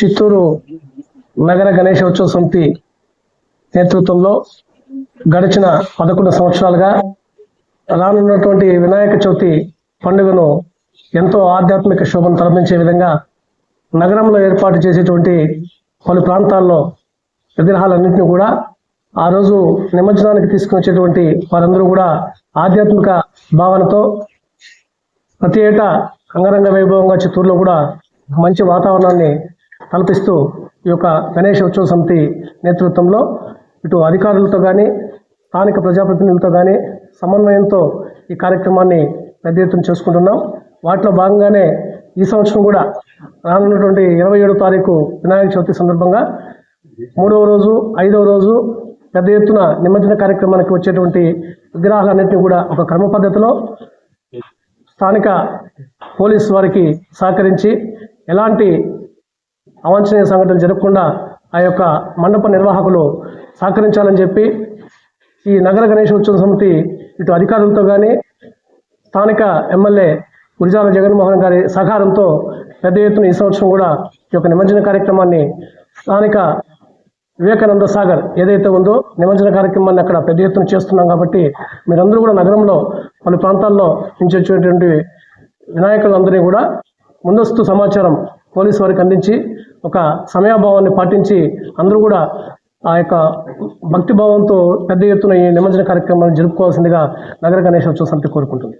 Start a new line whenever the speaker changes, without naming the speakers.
చిత్తూరు నగర గణేశోత్సవ సమితి నేతృత్వంలో గడిచిన పదకొండు సంవత్సరాలుగా రానున్నటువంటి వినాయక చవితి పండుగను ఎంతో ఆధ్యాత్మిక శోభను తలపించే విధంగా నగరంలో ఏర్పాటు చేసేటువంటి పలు ప్రాంతాల్లో విగ్రహాలన్నింటినీ కూడా ఆ రోజు నిమజ్జనానికి తీసుకుని వచ్చేటువంటి వారందరూ కూడా ఆధ్యాత్మిక భావనతో ప్రతి ఏటా అంగరంగ వైభవంగా చిత్తూరులో కూడా మంచి వాతావరణాన్ని తలపిస్తూ ఈ యొక్క గణేష్ ఉత్సవ సమితి నేతృత్వంలో ఇటు అధికారులతో కానీ స్థానిక ప్రజాప్రతినిధులతో కానీ సమన్వయంతో ఈ కార్యక్రమాన్ని పెద్ద ఎత్తున చేసుకుంటున్నాం. వాటిలో భాగంగానే ఈ సంవత్సరం కూడా రానున్నటువంటి ఇరవై ఏడో తారీఖు వినాయక చవితి సందర్భంగా మూడవ రోజు ఐదవ రోజు పెద్ద ఎత్తున నిమజ్జన కార్యక్రమానికి వచ్చేటువంటి విగ్రహాలన్నింటినీ కూడా ఒక క్రమ పద్ధతిలో స్థానిక పోలీస్ వారికి సహకరించి ఎలాంటి అవాంఛనీయ సంఘటనలు జరగకుండా ఆ యొక్క మండప నిర్వాహకులు సహకరించాలని చెప్పి ఈ నగర గణేష్ ఉత్సవ సమితి ఇటు అధికారులతో కానీ స్థానిక ఎమ్మెల్యే గురిజాల జగన్మోహన్ గారి సహకారంతో పెద్ద ఎత్తున ఈ సంవత్సరం కూడా ఈ యొక్క నిమజ్జన కార్యక్రమాన్ని స్థానిక వివేకానంద సాగర్ ఏదైతే ఉందో నిమజ్జన కార్యక్రమాన్ని అక్కడ పెద్ద ఎత్తున చేస్తున్నాం కాబట్టి మీరందరూ కూడా నగరంలో పలు ప్రాంతాల్లో నుంచి వచ్చేటువంటి వినాయకులందరినీ కూడా ముందస్తు సమాచారం పోలీసు వారికి అందించి ఒక సమయాభావాన్ని పాటించి అందరూ కూడా ఆ యొక్క భక్తి భావంతో పెద్ద ఎత్తున ఈ నిమజ్జన కార్యక్రమాన్ని జరుపుకోవాల్సిందిగా నగర గణేశోత్సవ సమితి కోరుకుంటుంది.